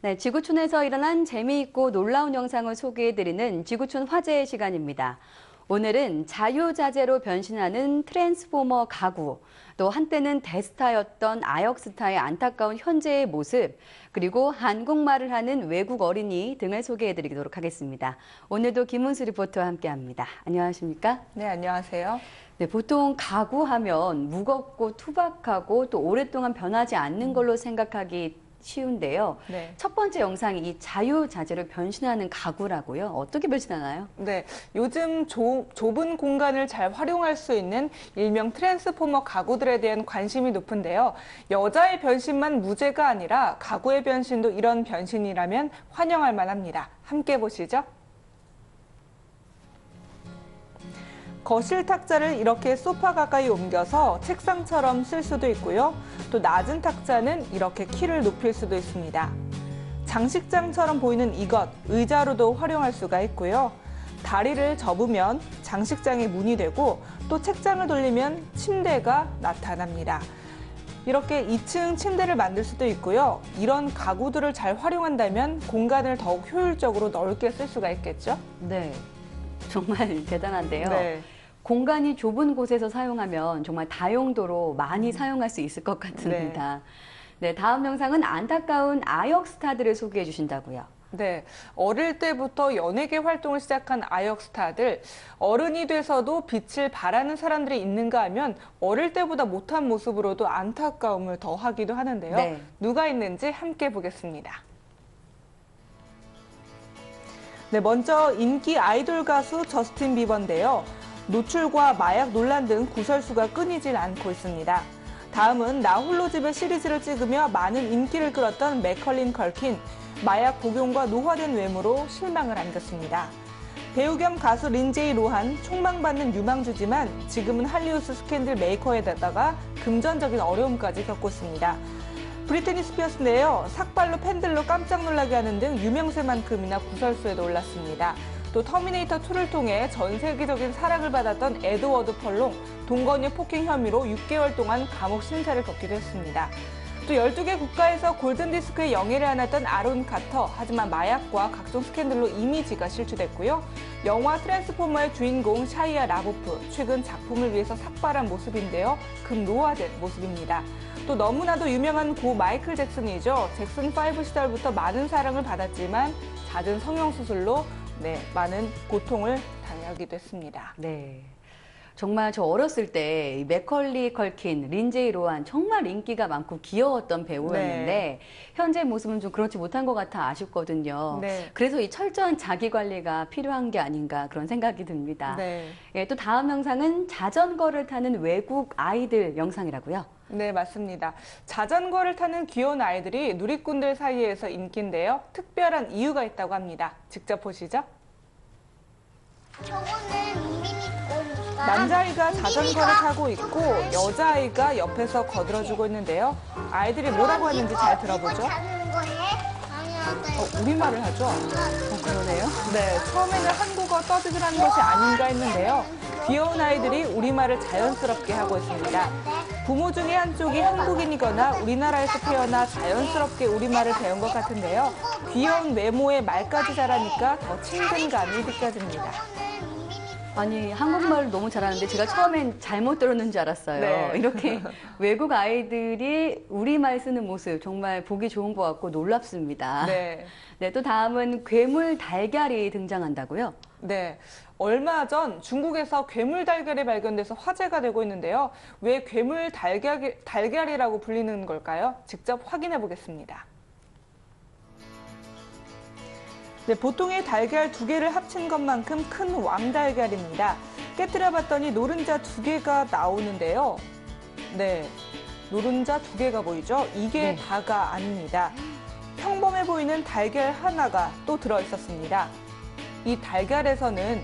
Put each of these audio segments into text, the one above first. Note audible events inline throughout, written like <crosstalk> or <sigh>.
네, 지구촌에서 일어난 재미있고 놀라운 영상을 소개해드리는 지구촌 화제의 시간입니다. 오늘은 자유자재로 변신하는 트랜스포머 가구, 또 한때는 대스타였던 아역스타의 안타까운 현재의 모습, 그리고 한국말을 하는 외국 어린이 등을 소개해드리도록 하겠습니다. 오늘도 김은수 리포터와 함께합니다. 안녕하십니까? 네, 안녕하세요. 네, 보통 가구 하면 무겁고 투박하고 또 오랫동안 변하지 않는 걸로 생각하기 쉬운데요. 네. 첫 번째 영상이 이 자유자재로 변신하는 가구라고요. 어떻게 변신하나요? 네, 요즘 조, 좁은 공간을 잘 활용할 수 있는 일명 트랜스포머 가구들에 대한 관심이 높은데요. 여자의 변신만 무죄가 아니라 가구의 변신도 이런 변신이라면 환영할 만합니다. 함께 보시죠. 거실 탁자를 이렇게 소파 가까이 옮겨서 책상처럼 쓸 수도 있고요. 또 낮은 탁자는 이렇게 키를 높일 수도 있습니다. 장식장처럼 보이는 이것, 의자로도 활용할 수가 있고요. 다리를 접으면 장식장이 문이 되고 또 책장을 돌리면 침대가 나타납니다. 이렇게 2층 침대를 만들 수도 있고요. 이런 가구들을 잘 활용한다면 공간을 더욱 효율적으로 넓게 쓸 수가 있겠죠? 네. 정말 <laughs> 대단한데요. 네. 공간이 좁은 곳에서 사용하면 정말 다용도로 많이 사용할 수 있을 것 같습니다. 네, 다음 영상은 안타까운 아역 스타들을 소개해 주신다고요. 네. 어릴 때부터 연예계 활동을 시작한 아역 스타들, 어른이 돼서도 빛을 발하는 사람들이 있는가 하면 어릴 때보다 못한 모습으로도 안타까움을 더하기도 하는데요. 네. 누가 있는지 함께 보겠습니다. 네, 먼저 인기 아이돌 가수 저스틴 비버인데요. 노출과 마약 논란 등 구설수가 끊이질 않고 있습니다. 다음은 나 홀로 집에 시리즈를 찍으며 많은 인기를 끌었던 맥컬린 컬킨, 마약 복용과 노화된 외모로 실망을 안겼습니다. 배우 겸 가수 린제이 로한 촉망받는 유망주지만 지금은 할리우드 스캔들 메이커에다가 금전적인 어려움까지 겪고 있습니다. 브리트니 스피어스인데요. 삭발로 팬들로 깜짝 놀라게 하는 등 유명세만큼이나 구설수에도 올랐습니다. 또 터미네이터 2를 통해 전 세계적인 사랑을 받았던 에드워드 펄롱 동거녀 폭행 혐의로 6개월 동안 감옥 심사를 겪기도 했습니다. 또 12개 국가에서 골든디스크의 영예를 안았던 아론 카터, 하지만 마약과 각종 스캔들로 이미지가 실추됐고요. 영화 트랜스포머의 주인공 샤이아 라보프, 최근 작품을 위해서 삭발한 모습인데요. 금 노화된 모습입니다. 또 너무나도 유명한 고 마이클 잭슨이죠. 잭슨 5 시절부터 많은 사랑을 받았지만 잦은 성형수술로 네, 많은 고통을 당하기도 했습니다. 네. 정말 저 어렸을 때이 맥컬리 컬킨, 린제이 로한 정말 인기가 많고 귀여웠던 배우였는데 네. 현재 모습은 좀 그렇지 못한 것 같아 아쉽거든요. 네. 그래서 이 철저한 자기 관리가 필요한 게 아닌가 그런 생각이 듭니다. 네. 예, 또 다음 영상은 자전거를 타는 외국 아이들 영상이라고요. 네, 맞습니다. 자전거를 타는 귀여운 아이들이 누리꾼들 사이에서 인기인데요. 특별한 이유가 있다고 합니다. 직접 보시죠. 저거는 남자아이가 자전거를 타고 있고 여자아이가 옆에서 거들어주고 있는데요. 아이들이 뭐라고 하는지 잘 들어보죠. 자는? 아니야, 어, 우리말을 하죠? 어, 그러네요. 네, 처음에는 한국어 떠들으라는 것이 아닌가 했는데요. 귀여운 아이들이 우리말을 자연스럽게 하고 있습니다. 부모 중에 한쪽이 한국인이거나 우리나라에서 태어나 자연스럽게 우리말을 배운 것 같은데요. 귀여운 외모에 말까지 잘하니까 더 친근감이 느껴집니다. 아니 한국말을 너무 잘하는데 제가 처음엔 잘못 들었는 줄 알았어요. 네. <laughs> 이렇게 외국 아이들이 우리말 쓰는 모습 정말 보기 좋은 것 같고 놀랍습니다. 네. 네, 또 다음은 괴물 달걀이 등장한다고요. 네. 얼마 전 중국에서 괴물 달걀이 발견돼서 화제가 되고 있는데요. 왜 괴물 달걀, 달걀이라고 불리는 걸까요? 직접 확인해 보겠습니다. 네, 보통의 달걀 두 개를 합친 것만큼 큰 왕달걀입니다. 깨뜨려 봤더니 노른자 두 개가 나오는데요. 네. 노른자 두 개가 보이죠? 이게 네. 다가 아닙니다. 평범해 보이는 달걀 하나가 또 들어 있었습니다. 이 달걀에서는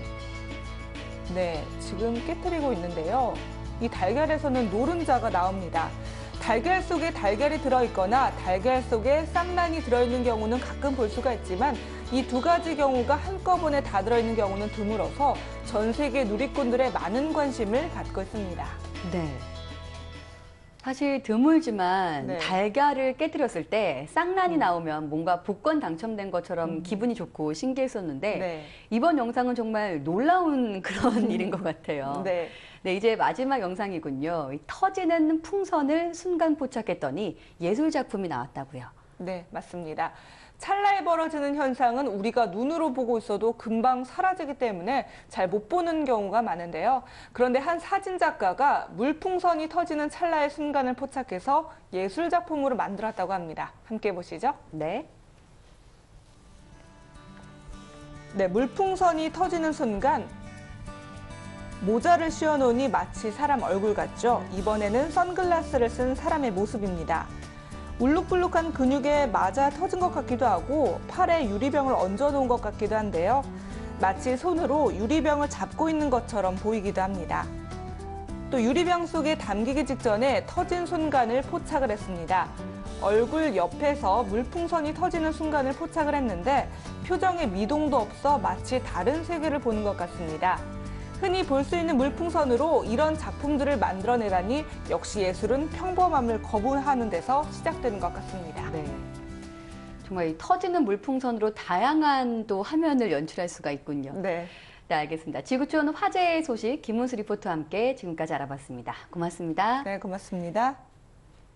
네, 지금 깨뜨리고 있는데요. 이 달걀에서는 노른자가 나옵니다. 달걀 속에 달걀이 들어있거나 달걀 속에 쌍란이 들어있는 경우는 가끔 볼 수가 있지만 이 두 가지 경우가 한꺼번에 다 들어있는 경우는 드물어서 전 세계 누리꾼들의 많은 관심을 받고 있습니다. 네. 사실 드물지만 네. 달걀을 깨뜨렸을 때 쌍란이 나오면 뭔가 복권 당첨된 것처럼 음. 기분이 좋고 신기했었는데 네. 이번 영상은 정말 놀라운 <laughs> 그런 일인 것 같아요. 네. 네, 이제 마지막 영상이군요. 이 터지는 풍선을 순간 포착했더니 예술 작품이 나왔다고요. 네, 맞습니다. 찰나에 벌어지는 현상은 우리가 눈으로 보고 있어도 금방 사라지기 때문에 잘 못 보는 경우가 많은데요. 그런데 한 사진 작가가 물풍선이 터지는 찰나의 순간을 포착해서 예술 작품으로 만들었다고 합니다. 함께 보시죠. 네. 네, 물풍선이 터지는 순간 모자를 씌워놓으니 마치 사람 얼굴 같죠? 이번에는 선글라스를 쓴 사람의 모습입니다. 울룩불룩한 근육에 맞아 터진 것 같기도 하고 팔에 유리병을 얹어 놓은 것 같기도 한데요. 마치 손으로 유리병을 잡고 있는 것처럼 보이기도 합니다. 또 유리병 속에 담기기 직전에 터진 순간을 포착을 했습니다. 얼굴 옆에서 물풍선이 터지는 순간을 포착을 했는데 표정에 미동도 없어 마치 다른 세계를 보는 것 같습니다. 흔히 볼 수 있는 물풍선으로 이런 작품들을 만들어내다니 역시 예술은 평범함을 거부하는 데서 시작되는 것 같습니다. 네. 정말 이 터지는 물풍선으로 다양한 또 화면을 연출할 수가 있군요. 네. 네, 알겠습니다. 지구촌 화제의 소식 김문수 리포터와 함께 지금까지 알아봤습니다. 고맙습니다. 네, 고맙습니다.